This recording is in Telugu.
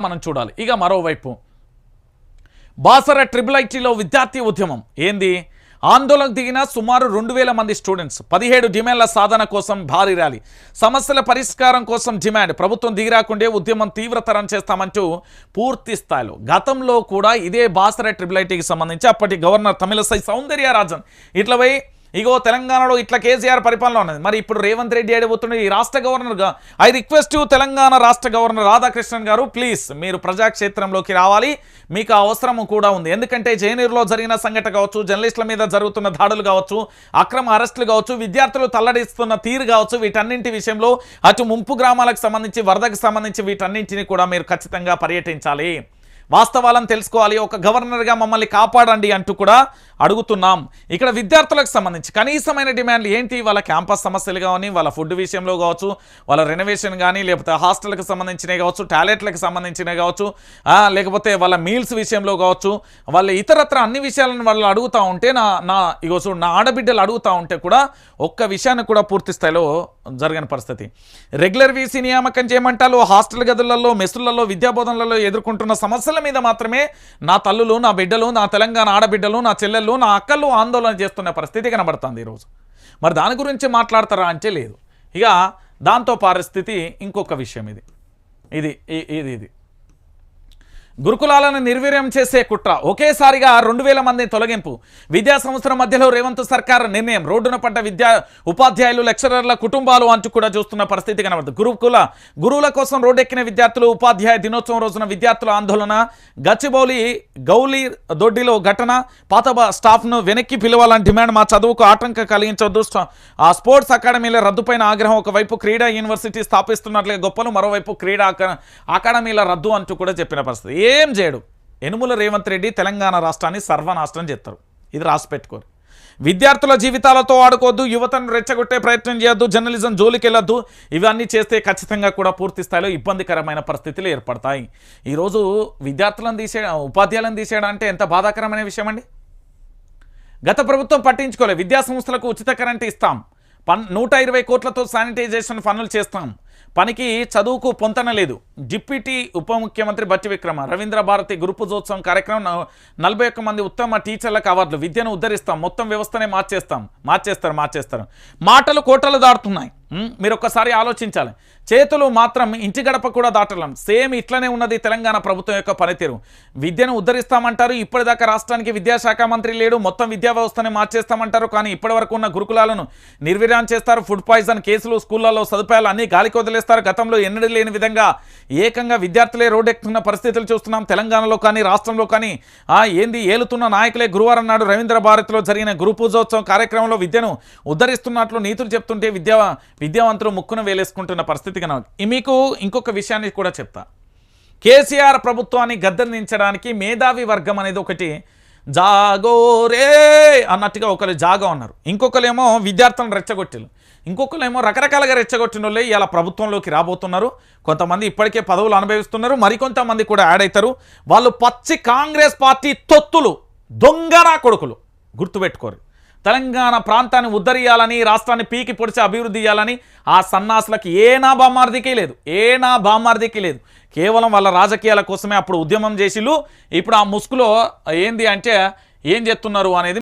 మనం చూడాలి. ఇక మరోవైపు. బాసర ట్రిపుల్ ఐటీలో విద్యార్థి ఉద్యమం. ఏంది? ఆందోళనకు దిగిన సుమారు రెండు వేల మంది స్టూడెంట్స్ పదిహేడు డిమాండ్ల సాధన కోసం భారీ ర్యాలీ. సమస్యల పరిష్కారం కోసం డిమాండ్. ప్రభుత్వం దిగిరాకుండే ఉద్యమం తీవ్రతరం చేస్తామంటూ పూర్తి స్థాయిలో. గతంలో కూడా ఇదే బాసర ట్రిపుల్ ఐటీకి సంబంధించి అప్పటి గవర్నర్ తమిళసై సౌందర్యరాజన్. ఇట్లా ఇగో తెలంగాణలో ఇట్లా కేసీఆర్ పరిపాలన ఉన్నది. మరి ఇప్పుడు రేవంత్ రెడ్డి అడిగిపోతున్న ఈ రాష్ట్ర గవర్నర్గా. ఐ రిక్వెస్ట్ తెలంగాణ రాష్ట్ర గవర్నర్ రాధాకృష్ణన్ గారు ప్లీజ్ మీరు ప్రజాక్షేత్రంలోకి రావాలి. మీకు అవసరం కూడా ఉంది. ఎందుకంటే జయనీరులో జరిగిన సంఘటన కావచ్చు జర్నలిస్టుల మీద జరుగుతున్న దాడులు కావచ్చు అక్రమ అరెస్టులు కావచ్చు విద్యార్థులు తల్లడిస్తున్న తీరు కావచ్చు వీటన్నింటి విషయంలో అటు ముంపు గ్రామాలకు సంబంధించి వరదకు సంబంధించి వీటన్నింటిని కూడా మీరు ఖచ్చితంగా పర్యటించాలి. వాస్తవాలను తెలుసుకోవాలి. ఒక గవర్నర్గా మమ్మల్ని కాపాడండి అంటూ కూడా అడుగుతున్నాం. ఇక్కడ విద్యార్థులకు సంబంధించి కనీసమైన డిమాండ్లు ఏంటి? వాళ్ళ క్యాంపస్ సమస్యలు కానీ వాళ్ళ ఫుడ్ విషయంలో కావచ్చు వాళ్ళ రెనోవేషన్ కానీ లేకపోతే హాస్టల్కి సంబంధించినవి కావచ్చు టాయిలెట్లకు సంబంధించినవి కావచ్చు లేకపోతే వాళ్ళ మీల్స్ విషయంలో కావచ్చు వాళ్ళ ఇతరత్ర అన్ని విషయాలను వాళ్ళు అడుగుతూ ఉంటే నా నా ఇగో చూడు నా ఆడబిడ్డలు అడుగుతూ ఉంటే కూడా ఒక్క విషయాన్ని కూడా పూర్తి స్థాయిలో జరగని పరిస్థితి. రెగ్యులర్ వీసీ నియామకం చేయమంటారు హాస్టల్ గదులలో మెస్సులలో విద్యాబోధనలలో ఎదుర్కొంటున్న సమస్యల మీద మాత్రమే నా తల్లులు నా బిడ్డలు నా తెలంగాణ ఆడబిడ్డలు నా చెల్లెళ్ళు నా అక్కలు ఆందోళన చేస్తున్న పరిస్థితి కనబడుతుంది ఈరోజు. మరి దాని గురించి మాట్లాడతారా అంటే లేదు. ఇక దాంతో పరిస్థితి ఇంకొక విషయం ఇది. ఇది ఇది ఇది. గురుకులాలను నిర్వీర్యం చేసే కుట్ర. ఒకేసారిగా రెండు వేల మంది తొలగింపు. విద్యా సంవత్సరం మధ్యలో రేవంత్ సర్కార్ నిర్ణయం. రోడ్డున పడ్డ విద్యా ఉపాధ్యాయులు లెక్చరర్ల కుటుంబాలు అంటూ కూడా చూస్తున్న పరిస్థితి కనబడుతుంది. గురుకుల గురువుల కోసం రోడ్డెక్కిన విద్యార్థులు ఉపాధ్యాయ దినోత్సవం రోజున విద్యార్థుల ఆందోళన గచ్చిబౌలి గౌలి దొడ్డిలో ఘటన పాత స్టాఫ్ను వెనక్కి పిలవాలని డిమాండ్ మా చదువుకు ఆటంకం కలిగించవద్దు. ఆ స్పోర్ట్స్ అకాడమీల రద్దుపైన ఆగ్రహం ఒకవైపు క్రీడా యూనివర్సిటీ స్థాపిస్తున్నట్లే గొప్పలు మరోవైపు క్రీడా అకాడమీల రద్దు అంటూ కూడా చెప్పిన పరిస్థితి. ఏం చేయడు. ఎనుముల రేవంత్ రెడ్డి తెలంగాణ రాష్ట్రాన్ని సర్వనాశనం చేస్తారు. ఇది రాసి పెట్టుకోరు. విద్యార్థుల జీవితాలతో ఆడుకోవద్దు యువతను రెచ్చగొట్టే ప్రయత్నం చేయొద్దు జర్నలిజం జోలికి వెళ్ళొద్దు ఇవన్నీ చేస్తే ఖచ్చితంగా కూడా పూర్తి స్థాయిలో ఇబ్బందికరమైన పరిస్థితులు ఏర్పడతాయి. ఈరోజు విద్యార్థులను తీసే ఉపాధ్యాయులను తీసేయడం అంటే ఎంత బాధాకరమైన విషయం అండి గత ప్రభుత్వం పట్టించుకోలే. విద్యాసంస్థలకు ఉచిత కరెంట్ ఇస్తాం. పన్ నూట ఇరవై కోట్లతో శానిటైజేషన్ పనులు చేస్తాం. పనికి చదువుకు పొంతన లేదు. డిప్యూటీ ఉప ముఖ్యమంత్రి బట్టి విక్రమ రవీంద్ర భారతి గురుపుజోత్సవం కార్యక్రమం నలభై ఒక్క మంది ఉత్తమ టీచర్లకు అవార్డులు విద్యను ఉద్ధరిస్తాం. మొత్తం వ్యవస్థనే మార్చేస్తాం. మార్చేస్తారు మార్చేస్తారు. మాటలు కోటలు దాటుతున్నాయి. మీరు ఒక్కసారి ఆలోచించాలి. చేతులు మాత్రం ఇంటి గడప కూడా దాటలేం. సేమ్ ఇట్లనే ఉన్నది తెలంగాణ ప్రభుత్వం యొక్క పనితీరు. విద్యను ఉద్ధరిస్తామంటారు ఇప్పటిదాకా రాష్ట్రానికి విద్యాశాఖ మంత్రి లేడు మొత్తం విద్యా వ్యవస్థని మార్చేస్తామంటారు కానీ ఇప్పటివరకు ఉన్న గురుకులాలను నిర్వీర్యం చేస్తారు. ఫుడ్ పాయిజన్ కేసులు స్కూళ్ళలో సదుపాయాలు అన్ని గాలికి వదిలేస్తారు. గతంలో ఎన్నడూ లేని విధంగా ఏకంగా విద్యార్థులే రోడ్డెక్కుతున్న పరిస్థితులు చూస్తున్నాం. తెలంగాణలో కానీ రాష్ట్రంలో కానీ ఆ ఏంది ఏలుతున్న నాయకులే గురువారం నాడు రవీంద్ర భారతిలో జరిగిన గురు పూజోత్సవం కార్యక్రమంలో విద్యను ఉద్ధరిస్తున్నట్లు నీతులు చెప్తుంటే విద్యా విద్యావంతులు ముక్కును వేలేసుకుంటున్న పరిస్థితి కనుక మీకు ఇంకొక విషయాన్ని కూడా చెప్తా. కేసీఆర్ ప్రభుత్వాన్ని గద్దెందించడానికి మేధావి వర్గం అనేది ఒకటి జాగోరే అన్నట్టుగా ఒకరు జాగా ఉన్నారు. ఇంకొకరేమో విద్యార్థులను రెచ్చగొట్టారు ఇంకొకరేమో రకరకాలుగా రెచ్చగొట్టిన వాళ్ళే ఇలా ప్రభుత్వంలోకి రాబోతున్నారు. కొంతమంది ఇప్పటికే పదవులు అనుభవిస్తున్నారు. మరికొంతమంది కూడా యాడ్ అవుతారు వాళ్ళు పచ్చి కాంగ్రెస్ పార్టీ తొత్తులు దొంగనా కొడుకులు. గుర్తుపెట్టుకోరు. తెలంగాణ ప్రాంతాన్ని ఉద్ధరియాలని రాష్ట్రాన్ని పీకి పొడిచి అభివృద్ధి చేయాలని ఆ సన్నాసులకు ఏ నా బామార్దికే లేదు. ఏ నా బామార్దికే లేదు. కేవలం వాళ్ళ రాజకీయాల కోసమే అప్పుడు ఉద్యమం చేసిళ్ళు. ఇప్పుడు ఆ ముసుగులో ఏంది అంటే ఏం చేస్తున్నారు అనేది